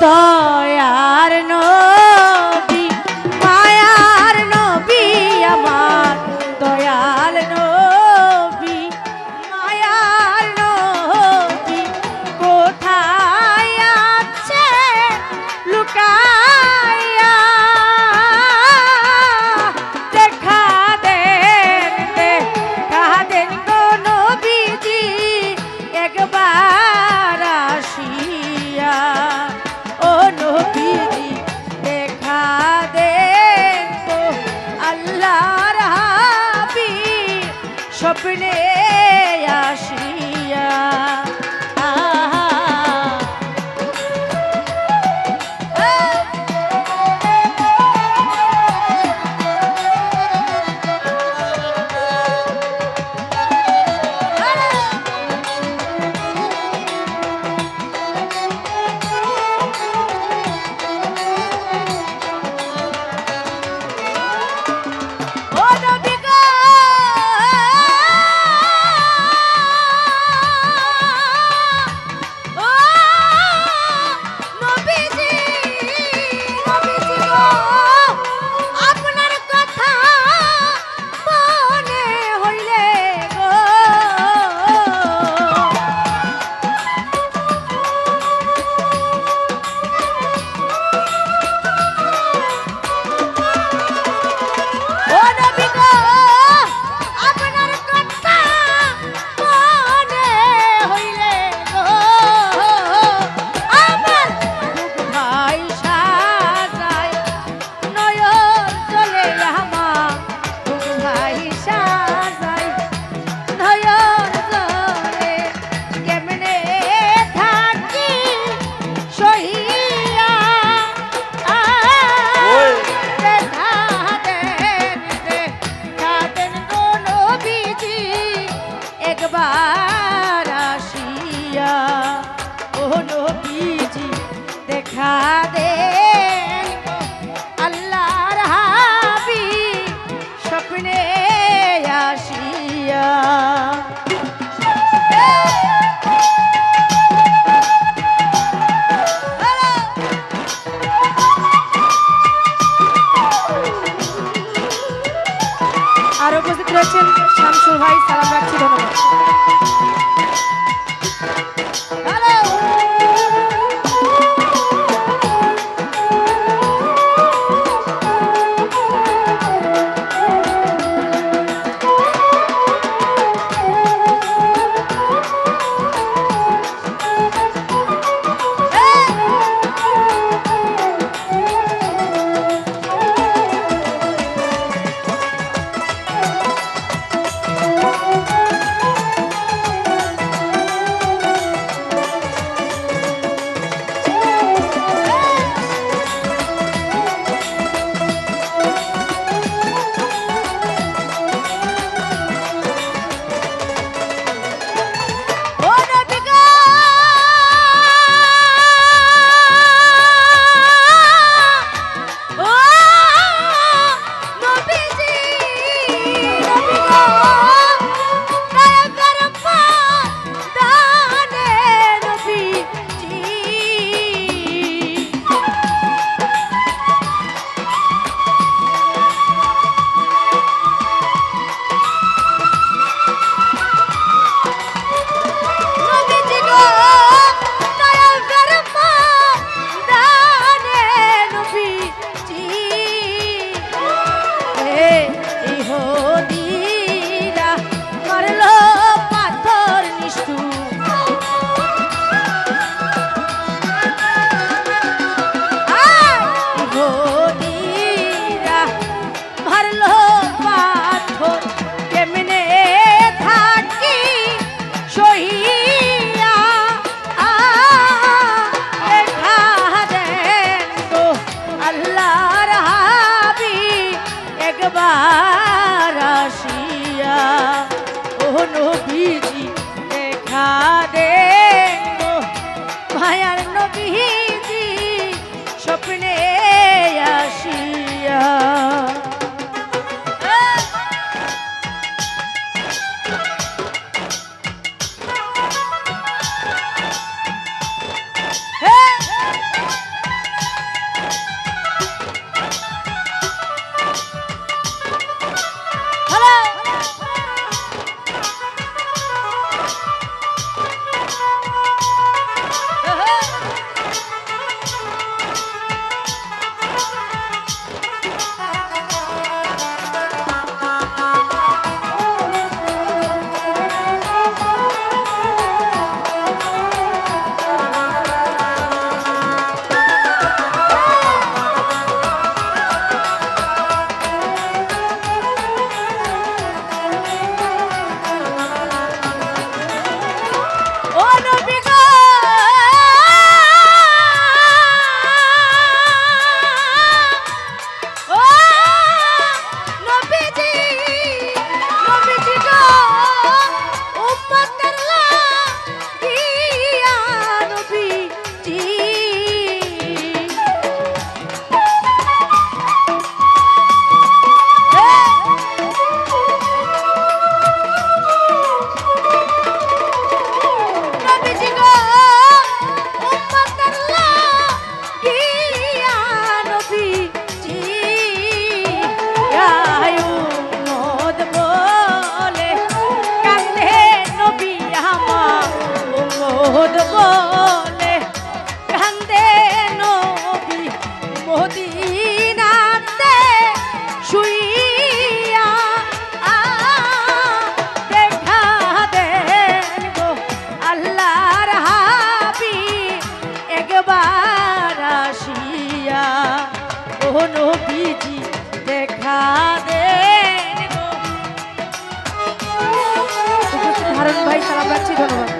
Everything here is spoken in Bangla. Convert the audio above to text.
দয়ার নবী মায়ার নবী আমার দয়াল নবী মায়ার নবী কোথায় আছে লুকা பிளே বলে কান্দে নবী মদিনাতে শুইয়া দেখা দেন একবার ও নবীজি দেখা ধন্যবাদ।